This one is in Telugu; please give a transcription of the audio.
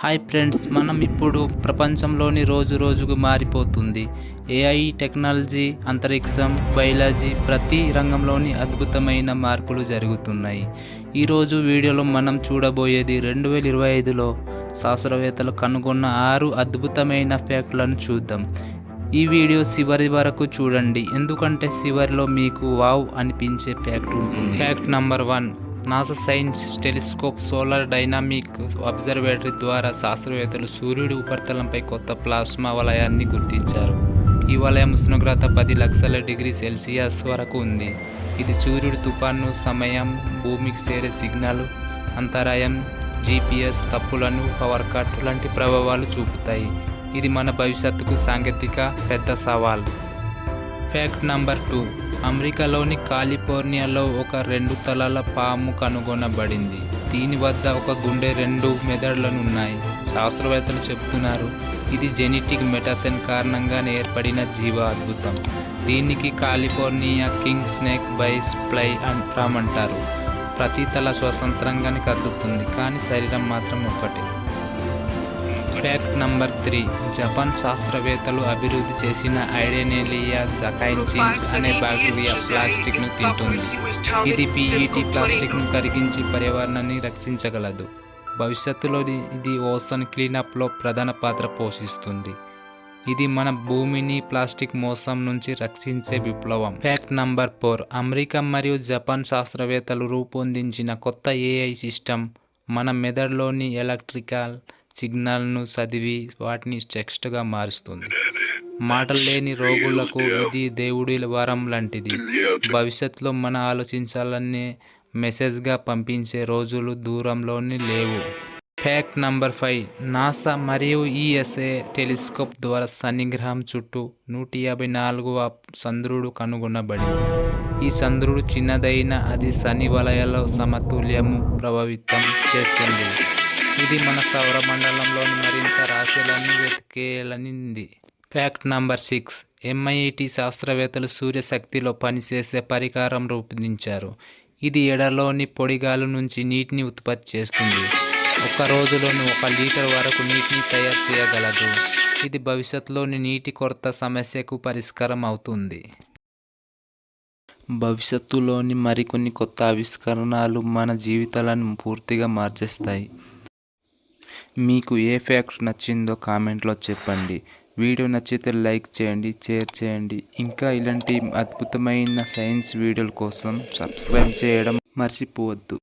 హాయ్ ఫ్రెండ్స్ మనం ఇప్పుడు ప్రపంచంలోని రోజు రోజుకు మారిపోతుంది. ఏఐ టెక్నాలజీ అంతరిక్షం బయాలజీ ప్రతి రంగంలోని అద్భుతమైన మార్పులు జరుగుతున్నాయి. ఈరోజు వీడియోలో మనం చూడబోయేది రెండు వేల ఇరవై ఐదులో శాస్త్రవేత్తలు కనుగొన్న ఆరు అద్భుతమైన ఫ్యాక్ట్లను చూద్దాం. ఈ వీడియో చివరి వరకు చూడండి. ఎందుకంటే చివరిలో మీకు వావ్ అనిపించే ఫ్యాక్ట్ ఉంటుంది. Fact number one NASA science telescope solar dynamic observatory ద్వారా శాస్త్రవేత్తలు సూర్యుడి ఉపరితలంపై కొత్త ప్లాస్మా వలయాన్ని గుర్తించారు. ఈ వలయం ఉష్ణోగ్రత పది లక్షల డిగ్రీ సెల్సియస్ వరకు ఉంది. ఇది సూర్యుడి తుఫాను సమయం భూమికి చేరే సిగ్నల్ అంతరాయం జీపీఎస్ తప్పులను పవర్ కట్ లాంటి ప్రభావాలు చూపుతాయి. ఇది మన భవిష్యత్తుకు సాంకేతిక పెద్ద సవాల్. ఫ్యాక్ట్ నంబర్ టూ అమెరికాలోని కాలిఫోర్నియాలో ఒక రెండు తలల పాము కనుగొనబడింది. దీని వద్ద ఒక గుండె రెండు మెదడులను ఉన్నాయి శాస్త్రవేత్తలు చెబుతున్నారు ఇది జెనెటిక్ మెటాసెన్ కారణంగా ఏర్పడిన జీవ అద్భుతం దీనికి కాలిఫోర్నియా కింగ్ స్నేక్ బైస్ ప్లై అంటారు ప్రతి తల స్వతంత్రంగానే కదులుతుంది కానీ శరీరం మాత్రం ఒకటే ఫ్యాక్ట్ నంబర్ త్రీ జపాన్ శాస్త్రవేత్తలు అభివృద్ధి చేసిన ఐడెనేలియా జకైన్చిన్స్ అనే బ్యాక్టీరియా ప్లాస్టిక్ను తింటుంది ఇది పీఈటీ ప్లాస్టిక్ను కరిగించి పర్యావరణాన్ని రక్షించగలదు భవిష్యత్తులో ఇది ఓసన్ క్లీనప్లో ప్రధాన పాత్ర పోషిస్తుంది ఇది మన భూమిని ప్లాస్టిక్ మోసం నుంచి రక్షించే విప్లవం ఫ్యాక్ట్ నంబర్ ఫోర్ అమెరికా మరియు జపాన్ శాస్త్రవేత్తలు రూపొందించిన కొత్త ఏఐ సిస్టమ్ మన మెదడులోని ఎలక్ట్రికల్ సిగ్నల్ను చదివి వాటిని టెక్స్ట్గా మారుస్తుంది. మాటలు లేని రోగులకు ఇది దేవుడి వరం లాంటిది. భవిష్యత్తులో మన ఆలోచించాలనే మెసేజ్గా పంపించే రోజులు దూరంలోని లేవు. ఫ్యాక్ట్ నంబర్ ఫైవ్ నాసా మరియు ఈఎస్ఏ టెలిస్కోప్ ద్వారా శని గ్రహం చుట్టూ నూట యాభై నాలుగవ చంద్రుడు కనుగొనబడింది. ఈ చంద్రుడు చిన్నదైన అది శని వలయాల సమతుల్యము ప్రభావితం చేస్తుంది. ఇది మన సౌరమండలంలోని మరింత రాశులను వెతికేలనింది. ఫ్యాక్ట్ నంబర్ సిక్స్ ఎంఐటి శాస్త్రవేత్తలు సూర్యశక్తిలో పనిచేసే పరికారం రూపొందించారు. ఇది ఎడలోని పొడిగాలు నుంచి నీటిని ఉత్పత్తి చేస్తుంది. ఒక రోజులోని ఒక లీటర్ వరకు నీటిని తయారు చేయగలదు. ఇది భవిష్యత్తులోని నీటి కొరత సమస్యకు పరిష్కారం అవుతుంది. భవిష్యత్తులోని మరికొన్ని కొత్త ఆవిష్కరణలు మన జీవితాలను పూర్తిగా మార్చేస్తాయి. మీకు ఏ ఫ్యాక్ట్ నచ్చిందో కామెంట్లో చెప్పండి. వీడియో నచ్చితే లైక్ చేయండి షేర్ చేయండి. ఇంకా ఇలాంటి అద్భుతమైన సైన్స్ వీడియోల కోసం సబ్స్క్రైబ్ చేయడం మర్చిపోవద్దు.